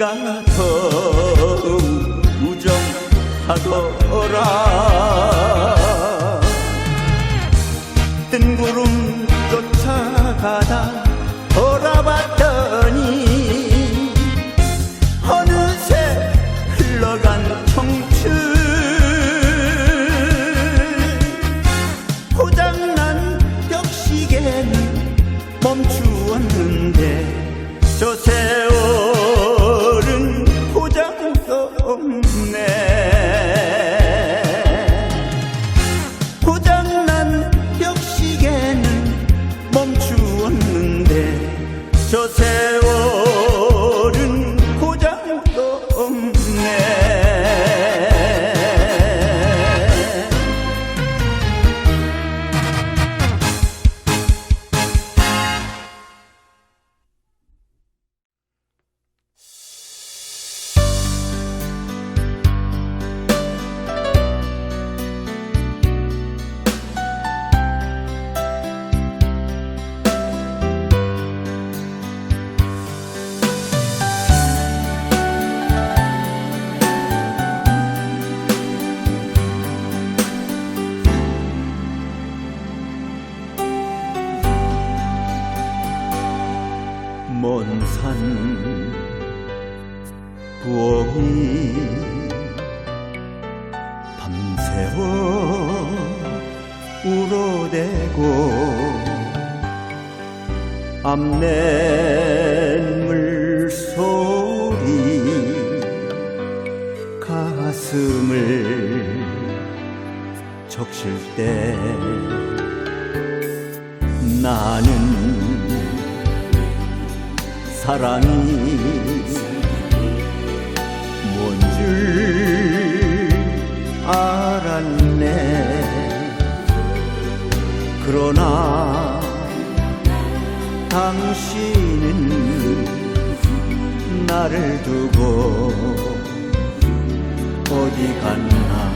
네가 더욱 우정하더라. 세월 우러대고 암냇물 소리 가슴을 적실 때 나는 사랑이 두고 어디 갔나?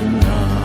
灯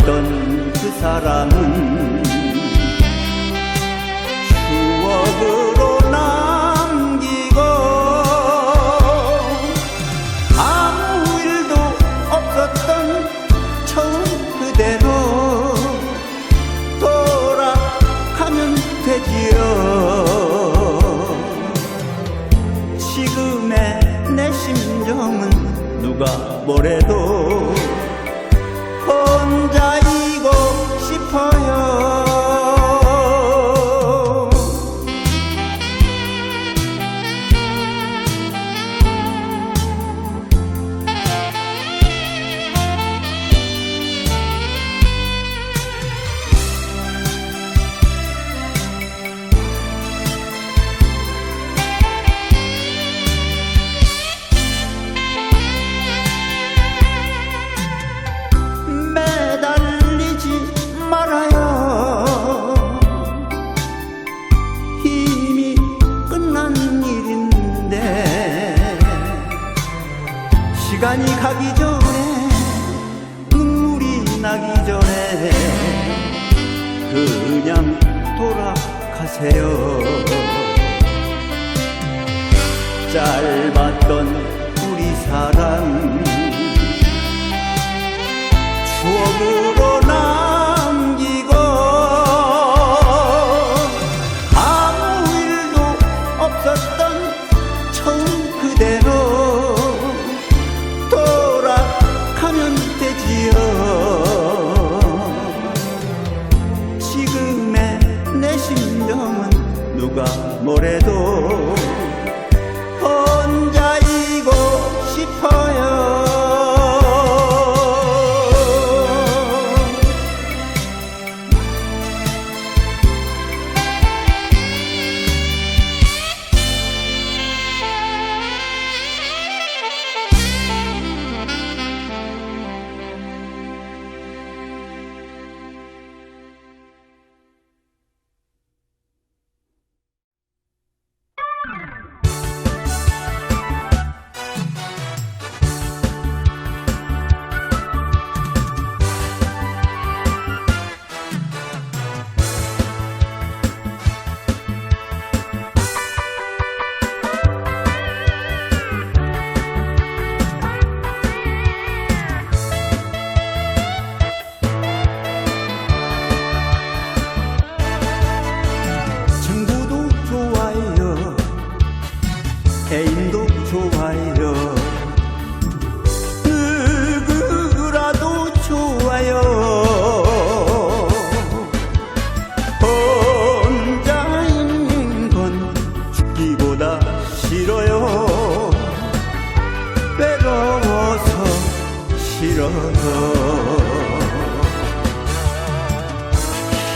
살던 그 사람은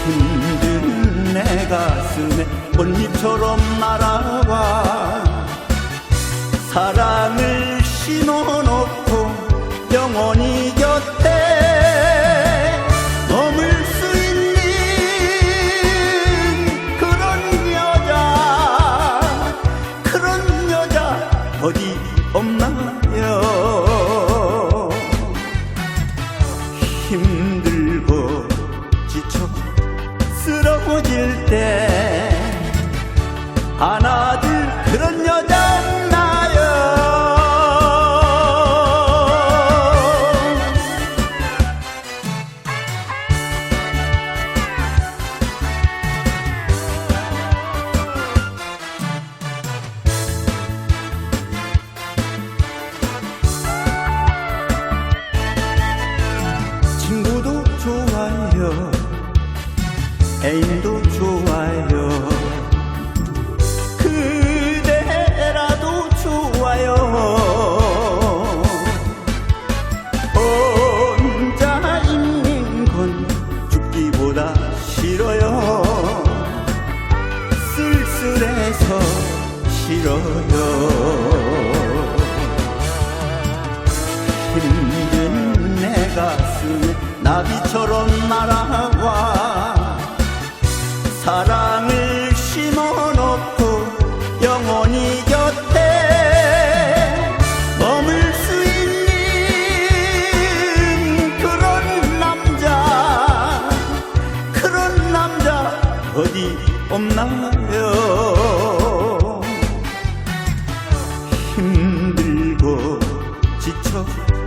힘든 내 가슴에 꽃잎처럼 날아와. 사랑을 신어놓고 영원히 곁에 애인도 좋아요. 그대라도 좋아요. 혼자 있는 건 죽기보다 싫어요. 쓸쓸해서 싫어요. 힘든 내 가슴에 나비처럼 힘들고 지쳐